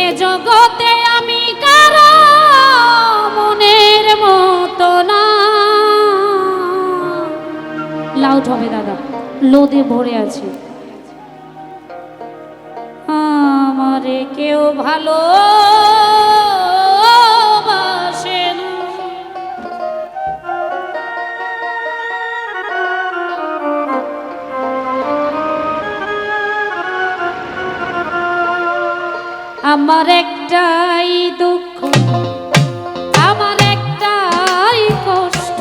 এ জগতে আমি কারও মনের মতো না। লাউড হবে দাদা। লোদে ভরে আছে। আমারে কেউ ভালো আমার একটাই দুঃখ, আমার একটাই কষ্ট,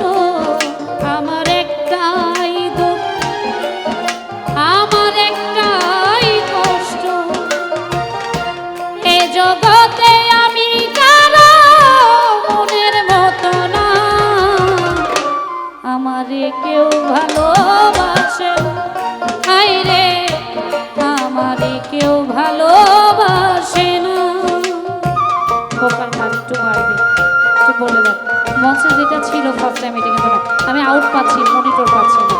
আমার একটাই দুঃখ, আমার একটাই কষ্ট। এ জগতে আমি কারও মনের আমারে কেউ ভালো আমি আউট পাচ্ছি মনিটর পাচ্ছি না।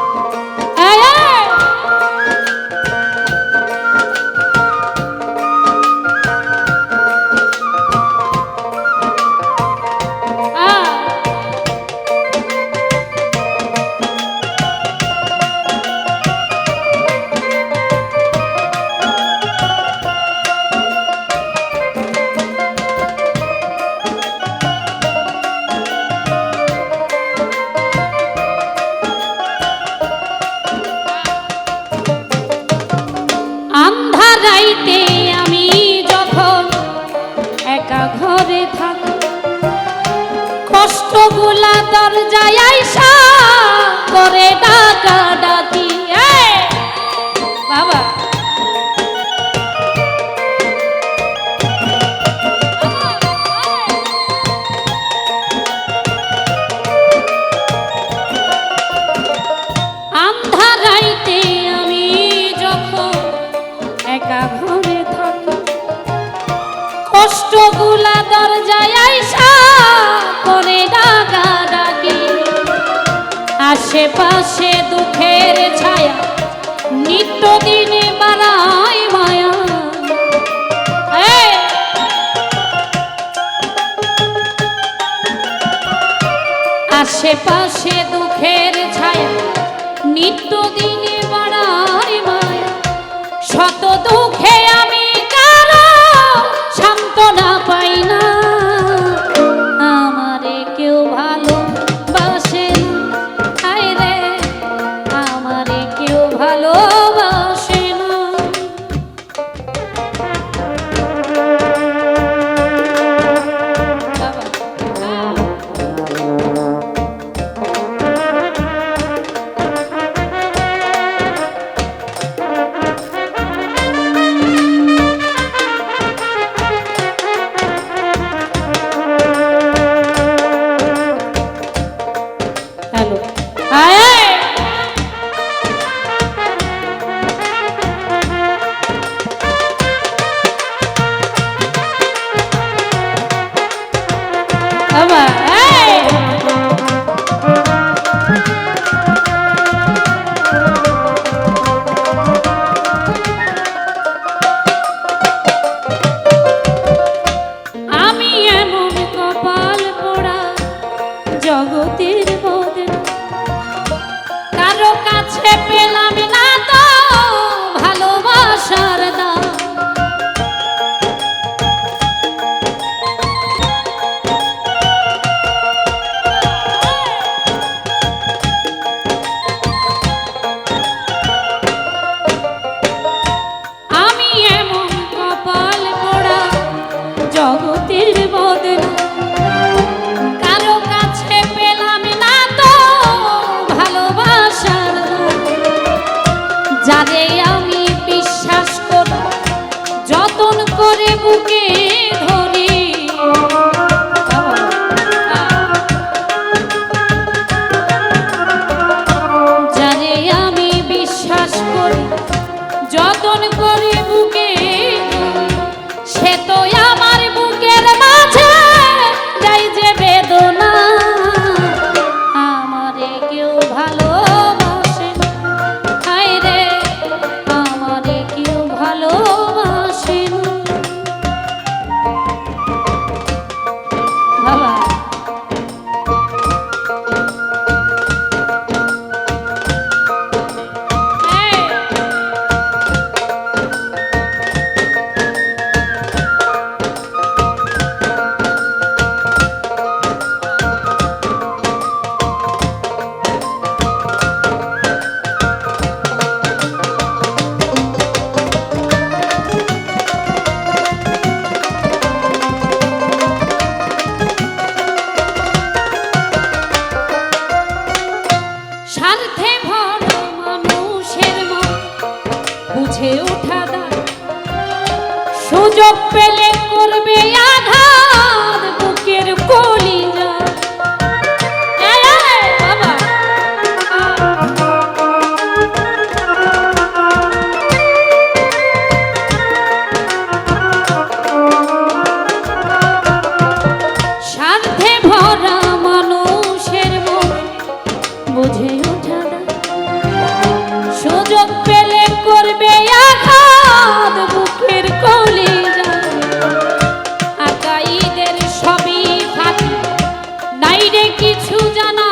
যায় কষ্টগুলা দরজায় আইসা করে ডাকা ডাকি। আশেপাশে দুঃখের ছায়া, নিত্য দিনে বাড়ায় মায়া। আশেপাশে দুঃখের ছায়া, নিত্য দিন ti. সুযোগ পেলে বাইরে কিছু জানা